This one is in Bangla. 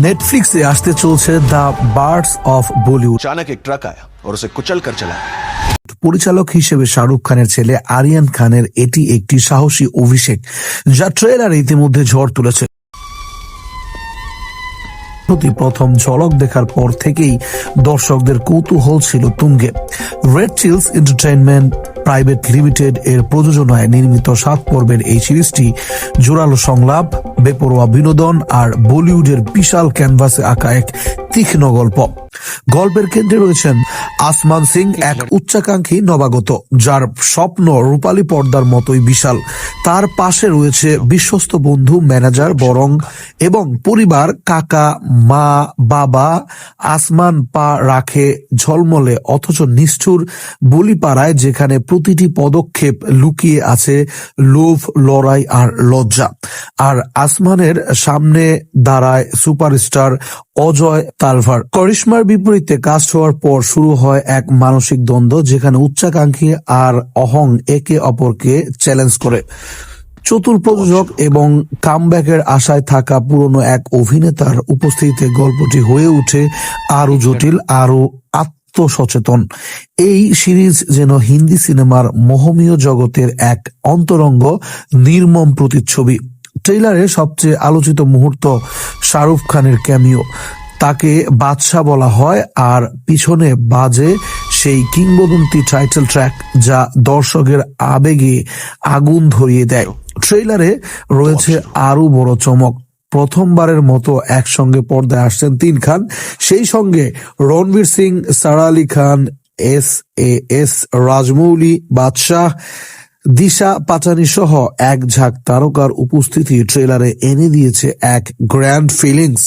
নেটফ্লিক্সে আসতে চলছে দ্য বার্ডস অফ বলিউড अचानक एक ट्रक आया और उसे कुचल कर चला गया। পরিচালক হিসেবে শাহরুখ খানের ছেলে আরিয়ান খানের এটি একটি সাহসী অভিষেক যা ট্রেলার ইতিমধ্যে ঝড় তুলেছে প্রতি প্রথম ঝলক দেখার পর থেকেই দর্শকদের কৌতূহল ছিল তুঙ্গে red Chillies entertainment private limited এর প্রযোজনায় নির্মিত সাত পর্বের এই সিরিজটি জোরালো সংলাপ, বেপরোয়া বিনোদন আর বলিউডের বিশাল ক্যানভাসে আঁকা এক তীক্ষ্ণ গল্প। গল্পের কেন্দ্রে রয়েছেন আসমান সিং এক উচ্চাকাঙ্ক্ষী নবাগত যার স্বপ্ন রূপালী পর্দার মতোই বিশাল। তার পাশে রয়েছে বিশ্বস্ত বন্ধু ম্যানেজার বরং এবং পরিবার কাকা মা বাবা। আসমান পা রাখে ঝলমলে অথচ নিষ্ঠুর বলিপাড়ায় যেখানে প্রতিটি পদক্ষেপ লুকিয়ে আছে লোভ লড়াই আর লজ্জা। আর আসমানের সামনে দাঁড়ায় সুপারস্টার অজয় তালভার। করিশ্মার বিপরীতে কাস্ট হওয়ার পর শুরু হয় এক মানসিক দ্বন্দ্ব যেখানে উচ্চাকাঙ্ক্ষী আর অহং একে অপরকে চ্যালেঞ্জ করে। চতুর প্রযোজক এবং কামব্যাকের আশায় থাকা পুরনো এক অভিনেতার উপস্থিতিতে গল্পটি হয়ে ওঠে আরও জটিল আরও আত্মসচেতন। এই সিরিজ যেন হিন্দি সিনেমার মোহমীয় জগতের এক অন্তরঙ্গ, নির্মম প্রতিচ্ছবি। ট্রেইলারে সবচেয়ে আলোচিত মুহূর্ত শাহরুখ খানের ক্যামিও তাকে বাদশাহ বলা হয় আর পিছনে বাজে সেই কিংবদন্তি টাইটেল ট্র্যাক যা দর্শকের আবেগে আগুন ধরিয়ে দেয়। ট্রেইলারে রয়েছে আরও বড় চমক। প্রথমবারের মতো একসঙ্গে পর্দায় আসছেন তিন খান। সেই সঙ্গে Ranveer Singh Sara Ali Khan S A S Rajamouli Badshah Disha Patani সহ এক ঝাঁক তারকার উপস্থিতি ট্রেলারে এনে দিয়েছে এক গ্র্যান্ড ফিলিংস